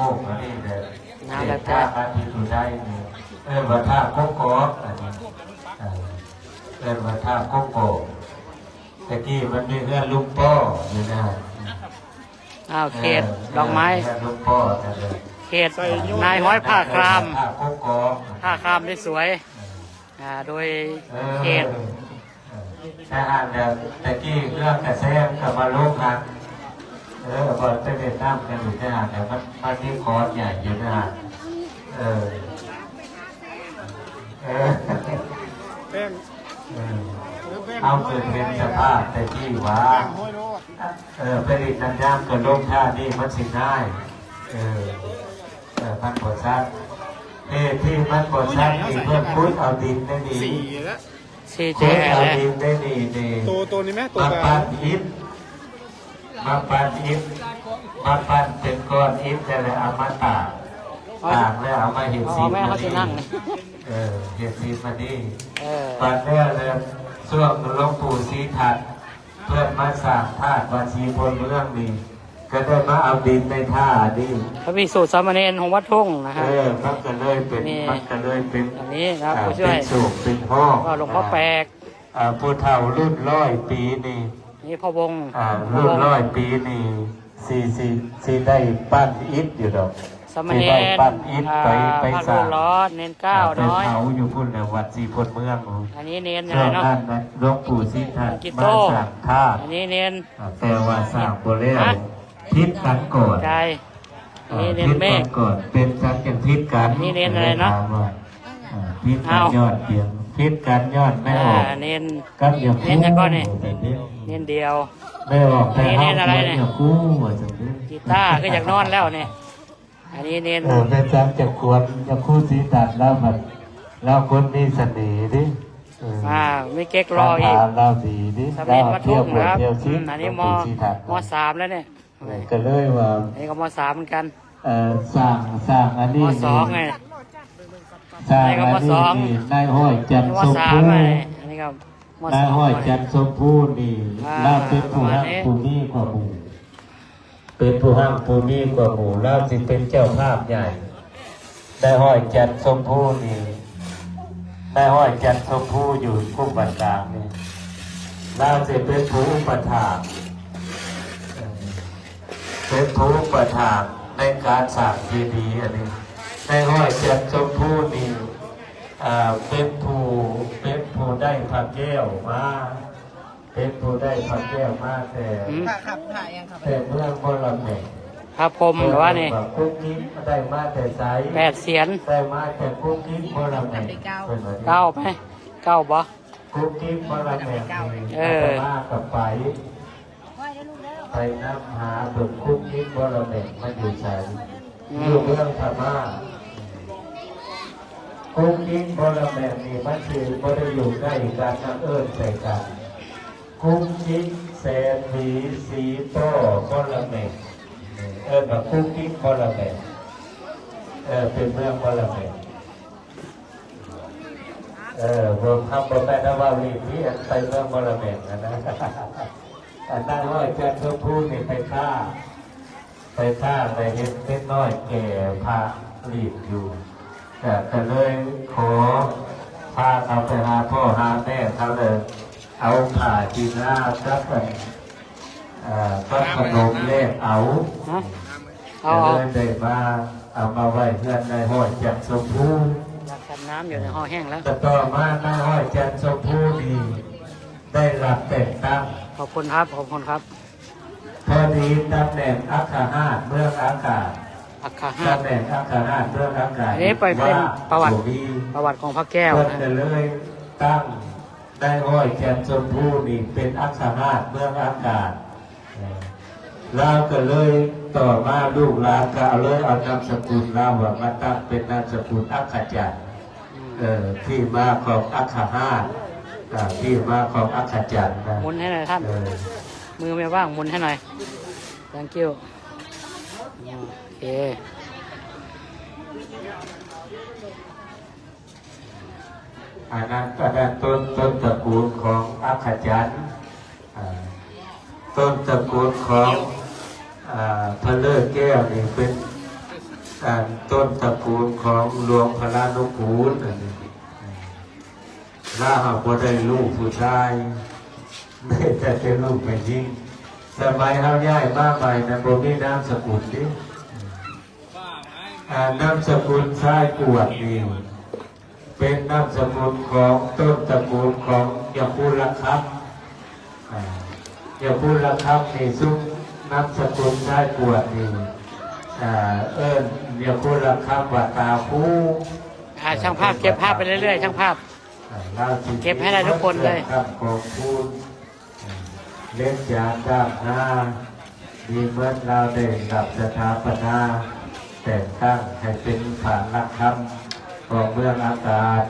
โอ้อันนี้เด้อน้ำแล้วท่าจ้ะการที่สุดได้นี่เออว่าท่าโกโก้อันนี้เออเออว่าท่าโกโก้ตะกี้มันมีเพื่อนลุงโป้อยู่นะอ้าวเขตดอกไม้เพื่อนลุงโป้นั่นเลยเขตนายห้อยผ้าครามท่าโกโก้ผ้าครามได้สวยอ่าโดยเออเขตเออทหารเด้อตะกี้เรื่องกระแสกับมาลงหัก เออบอลไปเวียดนามกันอยู่ที่หารแต่มันมันมีคอร์สใหญ่อยู่ที่หารเออเออแป้งเออหรือแป้งเอาเกิดเป็นสภาพแต่ที่ว่าแป้งห้อยโลดเออไปดินันยามกับลงท่านี่มันสิได้เออเออมันบดซัดเอที่มันบดซัดนี่เพื่อพุทธเอาดินได้ดีสี่แล้วซีเจพุทธเอาดินได้ดีนี่ตัวตัวนี้ไหมตัวมาแบบปั้นอิฐ มาปั้นอิฐมาปั้นเป็นก้อนอิฐแต่ละเอามาตากตากแล้วเอามาเห็ดอ๋สีอแม่เขาจะนั่งเออเห็ดสีมานี่เออตอนแรกเลยช่วงหลวงปู่ศรีทัตเพื่อนมาสร้างธาตุวาชีพลเมืองนี่ก็ได้มาเอาดินในท่านี่พระพิสุทธิ์สามเณรของวัดทุ่งนะเอฮะอมันก็เลยเป็นนี่มันก็เลยเป็นอันนี้นะครับอ่าผู้ช่วยเป็นสูกเป็นห้องก็หลวงพ่อแปลกอ่าผู้เฒ่ารุ่นร้อยปีนี่ นี่พ่อวงอ่ารุ่นร้อยปีนี่สี่สี่สี่ได้ปั้นอิฐอยู่ดอกสามสี่เณได้รปั้นอิฐอ่าไปไปพระสร้ารุ่งนร้อนเน้นเก้าไปน้อยเผาอยู่พุ่นในวัดสีพลเมืองนู่นอันนี้เน้นอะช่ไรวงเนาะนั้นนะหลวงปู่ศรีทัตกิมาโต้สร้างธาตุอันนี้เน้นอ่าแต่ว่าสร้างโบเล้วฮะทิศกันก่อนใจอันนี้เน้นเมฆทิศก่อนเป็นสักอย่างทิศกันนี่เน้นอะไรเนอะถามว่าอ่าทิศกันเอายอดเพียง ทิศกันยอดไม่ออกอ่าเน้นกับอย่างเน้นจังก่อนนี่แต่เน้นเน้นเดียวไม่ออกแต่นี่เน้นอะไรเนี่ยห้าควรอย่างกู้ว่าจะเน้นกีตาร์ก็อยากนอนแล้วเนี่ยอันนี้เน้นเออเป็นจังจะควรจะคู่สีตัดแล้วมันแล้วคนมีเสน่ห์ดิเอออ่าไม่เก๊กรออีกคาถาเราดีดิสำเร็จวัดทุ่งนะครับเที่ยวอืชิดมอันนี้มหลวงปู่ศรีทัตมสามแล้วเนี่ยก็เลยว่าอันนี้ก็มสามเหมือนกันเอ่อสร้างสร้างอันมนี้สองไง สร้างอันนี้ก็อันมสองนี้นี่นายห้อยจันทร์มสมสามพูไงอันนี้ก็มสนายองห้อยจันทร์สมพูนี่อ่าเราเป็นผู้ห้างประมาณนี้ผู้มีกว่าหมู่เป็นผู้ห้างผู้มีกว่าหมู่เราจึงเป็นเจ้าภาพใหญ่นายห้อยจันทร์สมพูนี่นายห้อยจันทร์สมพูอยู่ผู้บันกลางนี่เราจะเป็นผู้อุปถากเอ่อเป็นผู้อุปถากในการสร้างเจดีย์อันนี้ นายห้อยจันทร์สมพูนี่อ่าเป็นผู้เป็นผู้ได้พระแก้วมาเป็นผู้ได้พระแก้วมาแต่อืมขับถ่ายยังครับแต่เมืองบรมเนี่ยพระพรหมหรือว่านี่คุกกิ๊กได้มาแต่ไสแปดเสียนได้มาแต่คุกกิ๊กบรมเนี่ยเป็นแบบนี้เก้าไหมเก้าบ่คุกกิ๊กบรมเนี่ยเออมากับไปไปนับหาเบิกคุกกิ๊กบรมเนี่ยมาอยู่ไสอยู่เมืองพม่า คุกกิ๊กบรมเนี่ยนี่มันคือบริอยู่ใกล้กันน้ำเอิญใส่กันคุกกิ๊กแสนหวีสีโต้บรมเนี่ยเออแบบคุกกิ๊กบอลเมนเออเป็นเมืองบอลเมนเออรวมทำบอแม่นว่าลีที่ไปเมืองบอลเมนนะนะอันนั้นว่าจะเพิ่มพูดนี่ไปฆ่าไปฆ่าไปเห็นเล็กน้อยแก่พาลีดอยู่ ก็เลยขอพาเขาไปหาพ่อหาแม่เขาเลย เอาผ่าจีน่าซักไปอ่าก็ขนมเลขเอาฮะเอาจะเอาเลยได้มาเอามาไว้เพื่อนในห้อยจันทร์ชมพูอยากทำน้ำอยู่ในห้อแห้งแล้วแต่ต่อมาในห้อยจันทร์ชมพูนี่ได้รับแต่งตั้งขอบคุณครับขอบคุณครับพอดีตำแหน่งอัคคหาตเมืองอากาศ อักขห้าตำแหน่งอัคคหาตเมืองอากาศอันนี้ไปเป็นประวัติาดีประวัติของพระแก้วเพื่อนนะจะเลยตั้งได้ห้อยจันทร์ชมพูนี่เป็นอัคคหาตเมืองอากาศเราก็เลยต่อมาลูกหลานก็เอาเลยเอานามสกุลเราว่ามาตั้งเป็นนามสกุลอัคขจันทร์เอ่อที่มาของอัคขหาตอ่าที่มาของอัคขจันทร์นะหมุนให้หน่อยท่านเออมือไม่ว่างหมุนให้หน่อย thank you โอ เคอันนั้นอันนั้นต้นต้นตระกูลของอัคจันต้นตระกูลของพระเลิศแก้วนี่เป็นการต้นตระกูลของหลวงพระรานุกูลอันนี้ล่าหากว่าได้ลูกผู้ชายไม่แต่เป็นลูกไปยิงสมัยเฮาย้ายมาใหม่นะบ่มีนามสกุลดิอ่ นามสกุลชายกวดนี่เป็นนามสกุลของต้นตระกูลของยาคูลครับอ่าอย่าพูดละครับนี่ซุปนับสกุลชายกวดนี่อ่าเอิญอย่าพูดละครับว่าตาคู่อ่าช่างภาพเก็บภาพไปเรื่อยๆช่างภาพอ่าราศีเก็บให้ได้ทุกคนเลยครับของพูดอ่าเล่นจานด้ามหน้ามีเมื่อเราได้รับสถาปนา แต่งตั้งให้เป็นฐานรักคำของเมืองอากาศ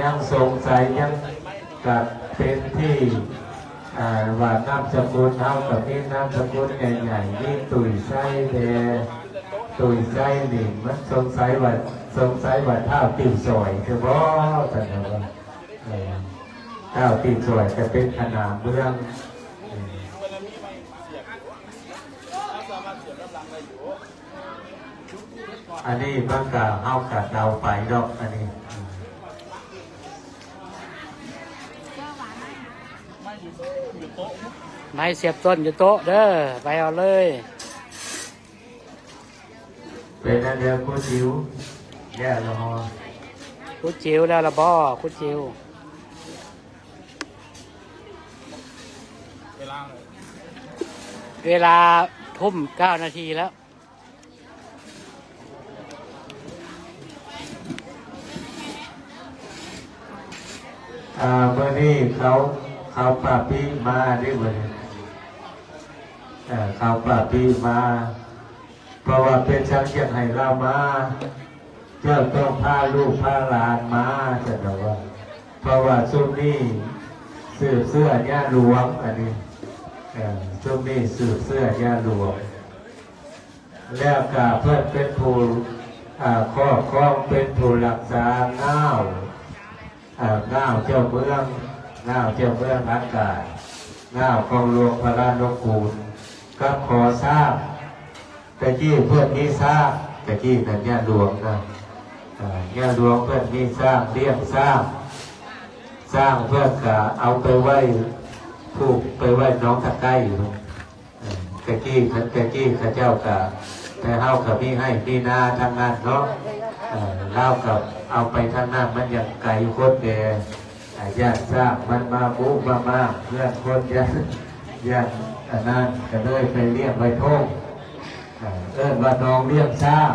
ยังสงสัยยังกับเป็นที่ว่าน้ำสกุลเท่ากับนี่น้ำสกุลใหญ่ๆนี่ตุยไส้แดตุยไส้นี่มันสงสัยว่าสงสัยว่าเท่าติ่วซอยคือบ่แต่ว่าเอ่อเท่าติ่วซอยจะเป็นขนาดเมือง อันนี้มันก็เฮากับเราไปดอกอันนี้ไม้เสียบต้นอยู่โต๊ะเด้อไปเอาเลย เป็นอันเดียวกูจิ๋วแย่ละฮอคุดจิวแล้วละบ่อคุดจิวเวลาเลยเวลาทุ่มเก้านาทีแล้ว อ่าเมื่อนี้เขาเขาปราปีมาได้เหมือนอ่เขาปราปีมา เพราะว่าเป็นช่างเชียงให้เรามาเจ้าต้องพาลูกพาหลานมาจะแต่ว่า เพราะว่าช่วงนี้สืบเสื้อย่าหลวงอันนี้เอ่อช่วงนี้สืบเสื้อย่าหลวงแล้วก็เพื่อเป็นผู้อ่าครอบครองเป็นผู้รักษาเงา อ่าเงาเจ้าเมืองเงาเจ้าเมืองอากาศเงาของหลวงพระราชกูลก็ขอทราบแต่กี้เพื่อนนี้ทราบแต่กี้นั่นญาติหลวงนะอ่าญาติหลวงเพื่อนนี้สร้างเรียกสร้างสร้างเพื่อกะเอาไปไหว้ผูกไปไหว้น้องตะไคร้อยู่กะกี้ขันกะกี้ข้าเจ้ากะแต่เฮากับพี่ให้พี่นาทางนั้นเนาะ เล่ากับเอาไปทางนั้นมันยังไกลโคตรแดอ่ญาติทราบมันมาบุมามาเพื่อนคนญาติญาติอันนั้นก็เลยไปเรียกไว้โทษเอิ้นว่าน้องเรียกทราบ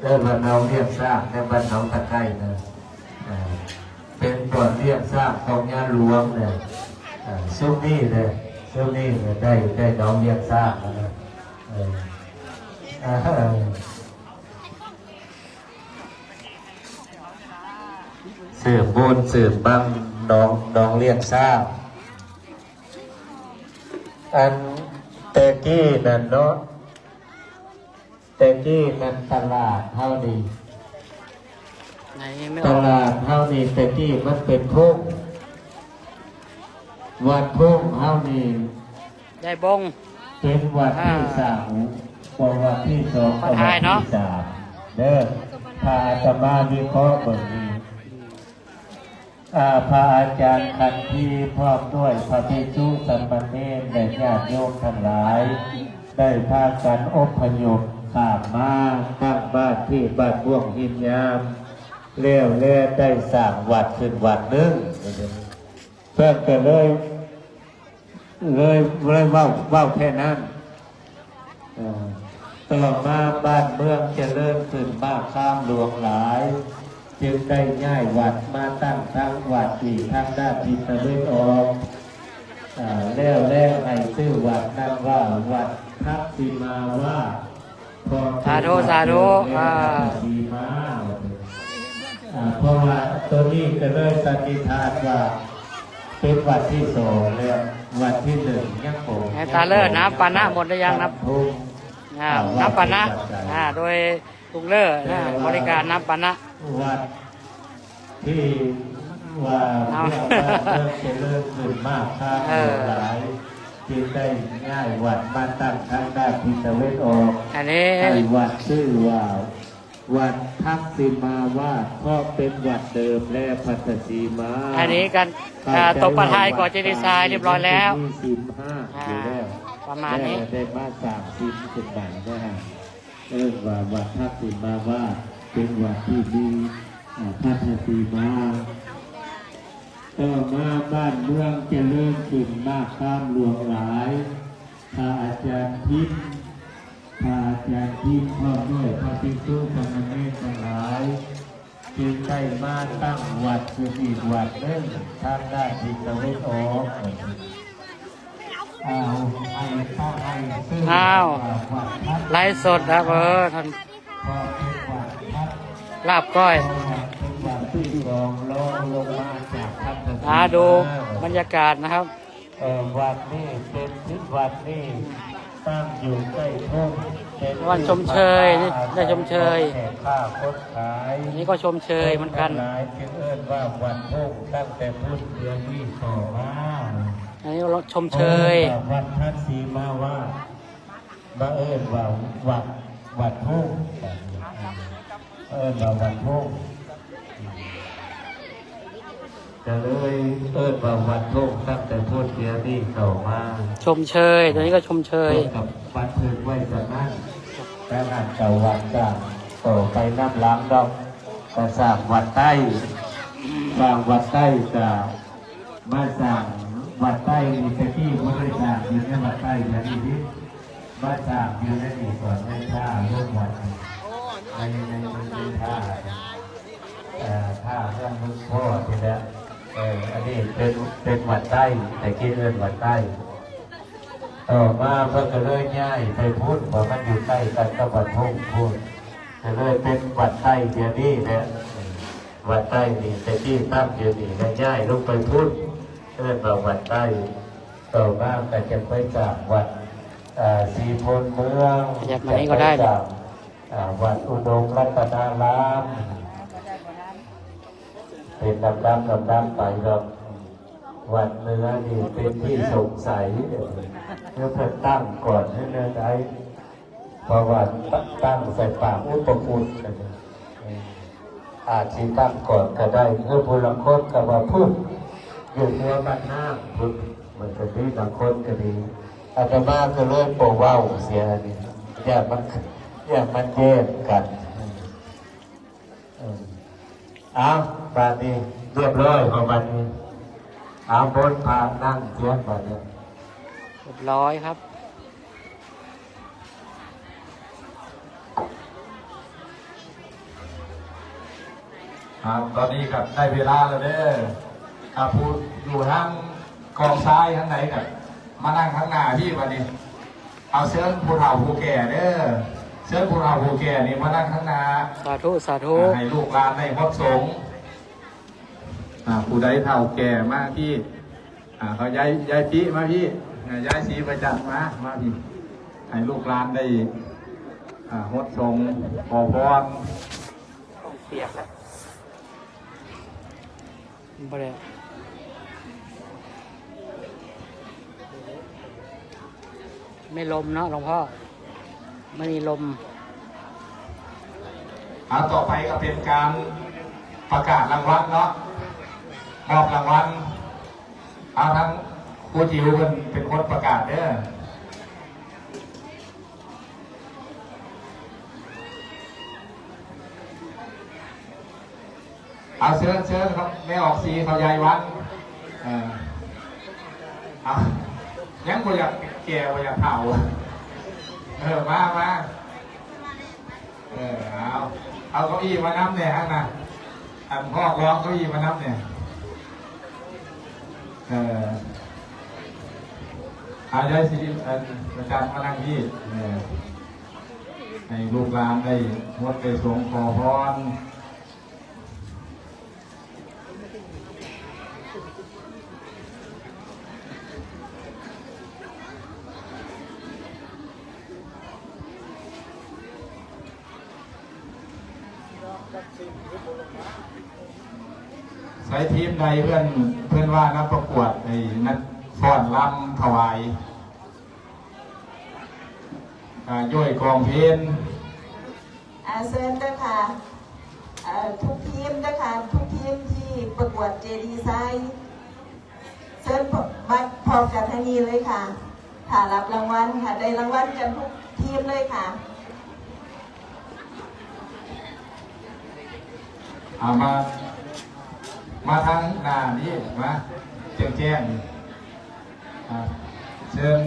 เอิ้นว่าน้องเรียกทราบในบ้านน้องตะไคร้นะเป็นตอนเรียกทราบของญาติหลวงเนี่ยอ่าซุมนี่เลยช่วงนี้ได้ได้น้องเรียกทราบนะเอออ่า สืบบุญสืบบังน้องน้องเรียกทราบ อันเตกี้นั่นเนาะเตกี้นั่นตลาดเท่านี้ไหนไม่ตออกลาดเท่านี้เตกี้มันเป็นทุ่งวัดทุ่งเท่านี้ได้บงเป็นวัดที่สามกว่าวัดที่สองขอทายเนาะวัดที่สามเด้อพาอาตมาวิเคราะห์เบิ่งนี้อา พระอาจารย์คันทีพร้อมด้วยพระภิกษุสามเณรและญาติโยมทั้งหลาย ได้พากันอพยพข้ามมาตั้งบ้านที่บ้านบ่วงหินยามเลี้ยวแล่ได้สร้างวัดขึ้นวัดนึงเพื่อนก็เลยเลยเลยเว่าเว่าแค่นั้นต่อมาบ้านเมืองเจริญขึ้นมากข้ามหลวงหลาย จึงได้ย้ายวัดมาตั้งทั้งวัดที่ทางด้านทิศตะวันออกอ่าแล้วแล้วให้ชื่อวัดนั้นว่าวัดทักษิมาว่าพอสาธุสาธุอ่าทักษิมาอ่าเพราะว่าตัวนี้ก็เลยสันนิษฐานว่าเป็นวัดที่สองแล้ววัดที่หนึ่งยังโผล่ไอ้ตาเลิศน้ำปานะหมดหรือยังนับทุกอ่าน้ำปานะอ่าโดย ลุงเลิศนะบริการน้ำปานะวัดที่ว่าเอาเมื่อบ้านเริ่มจะเริ่มขึ้นมากข้างเออหลายจึงได้ง่ายวัดมาตั้งทางด้านทิศตะเวนออกอันนี้ให้วัดชื่อว่าวัดทักษิมาวาดเพราะเป็นวัดเดิมและพัทสีมาอันนี้กันอ่าตกประทายก่อนเจดีย์ทรายเรียบร้อยแล้วมีสิบห้าอยู่แล้วประมาณนี้แได้มาสามสิบสิบใบนะฮะ เอิ้นว่าวัดทักษิมาว่าเป็นวัดที่มีอ่าพัทสีมาต่อมาบ้านเมืองจะเริญขึ้นมากข้ามหลวงหลายพระอาจารย์ทิพย์พระอาจารย์ที่พ่อด้วยพระภิกษุสามเณรทั้งหลายจึงได้มาตั้งวัดคืออีกวัดหนึ่งทางด้านทิศตะวันออก อ้าวไลฟ์สดครับเออท่านลาบก้อยอเป็นวัดที่รองรองลงมาดูบรรยากาศนะครับวัดนี่เป็นทิศวัดนี่ตั้งอยู่ใกล้ทุ่งวันชมเชยนี่ได้ชมเชยข้าคดขายนนี้ก็ชมเชยเหมือนกันหลายจึงเอิ้นว่าวันทุ่งตั้งแต่พุทธเดือนที่สองมา อันนี้ก็ชมเชยวัดทัศสีมาว่ามาเอิ้นว่าวัดวัดทุ่งเอิ้นว่าวัดทุ่งจะเลยเอิ้นว่าวัดทุ่งตั้งแต่พุทธเดือนที่สองมาชมเชยตัวนี้ก็ชมเชยกับวัดเพิ่งไว้จากนั้นแต่นั่นเก่าวัดจ้างต่อไปน้ำล้างดอกก็สร้างวัดใต้สร้างวัดใต้จะมาสร้าง วัดใต้นี่ตะกี้ม่ได้สร้างอยู่ในวัดใต้อย่างนี้นี่มาสร้างยู่ในนี่ก่อนในท่าเรื่องวัดในในในท่าเอ่อท่าเรื่องมุกพ่อทีแล้วเอออันนี้เป็นเป็นวัดใต้แต่กี้เอิ้นวัดใต้ต่อมาเพิ่งก็เลยย้ายไปพูดว่ามันอยู่ใกล้กันกับวัดทุ่งพูดก็เลยเป็นวัดใต้เดียวนี้นะวัดใต้นี่แต่ที่ตั้งเดียวนี้ก็ย้ายลงไปพูด เรียกว่าวัดใต้ต่อมาก็จะไปจากวัดอ่าสีพลเมืองขยับมานี่ก็ได้จะปจากอ่าวัดอุดมรัตนารามเป็นลำดับลำดับไปครับวัดเนื้อนี่เป็นที่สงสัยเมื่อเพิ่นตั้งก่อนให้เนื้อได้ประวัติตั้งใส่ปากอุปคุตกันเนี่ยเอออาจที่ตั้งก่อนก็ได้เมื่อพลังคนกับว่าพึ่ง อยู่เนื้อบ้านน้ำพึ่งมันก็ดีบางคนก็ดีอาตมาก็เลยโปรเว้าเสียนี่อย่ามันอย่ามันแยกกันเออเอาบาดนี้เรียบร้อยของบัดนี้เอาบนพานั่งเทียบมาเนี่ยเรียบร้อยครับครับตอนนี้ครับได้เวลาแล้วเด้อ ครับผู้อยู่ทางกองซ้ายข้างไหนกับมานั่งข้างหน้าพี่วันนี้ เอาเชิญผู้เฒ่าผู้แก่เด้อเชิญผู้เฒ่าผู้แก่นี่มานั่งข้างหน้าสาธุสาธุให้ลูกหลานได้พบสงฆ์อ่าผู้ใดเฒ่าแก่มากพี่อ่าเขาย้ายย้ายพี่มาพี่อ่าย้ายสีประจักษ์มามาพี่ให้ลูกหลานได้อ่าฮดสงฆ์ขอพรเปียกแล้วบ่ ไม่ลมเนาะหลวงพ่อไม่มีลมอาต่อไปก็เป็นการประกาศรางวัลเนาะมอบรางวัลเอาทั้งครูจิ๋วเป็นเป็นคนประกาศเด้อเอาเชิญเชิญครับไม่ออกสีเขายายวันเออเอายังบ่อยาก แก่บ่อยากเผาเออมามาเออเอาเอาเก้าอี้มานับเนี่ยฮะนะอันพ่อร้องเก้าอี้มานับเนี่ยเอออาย้ยสิริอันประจำมานั่งที่เออให้ลูกหลานได้งดไปสงขอพร ใส่ทีมใดเพื่อนเพื่อนว่านักประกวดไอ้นักฟ้อนลำถวายอ่าย่อยกองเพลนอาเซินเด้อค่ะเอ่อทุกทีมเด้อค่ะทุกทีมที่ประกวดเจดีไซน์เซินบัตรพร้อมกันทันนี้เลยค่ะค่ะรับรางวัลค่ะได้รางวัลกันทุกทีมเลยค่ะเอามา มาทางหน้านี้มาแจ้งแจ้งเชิญ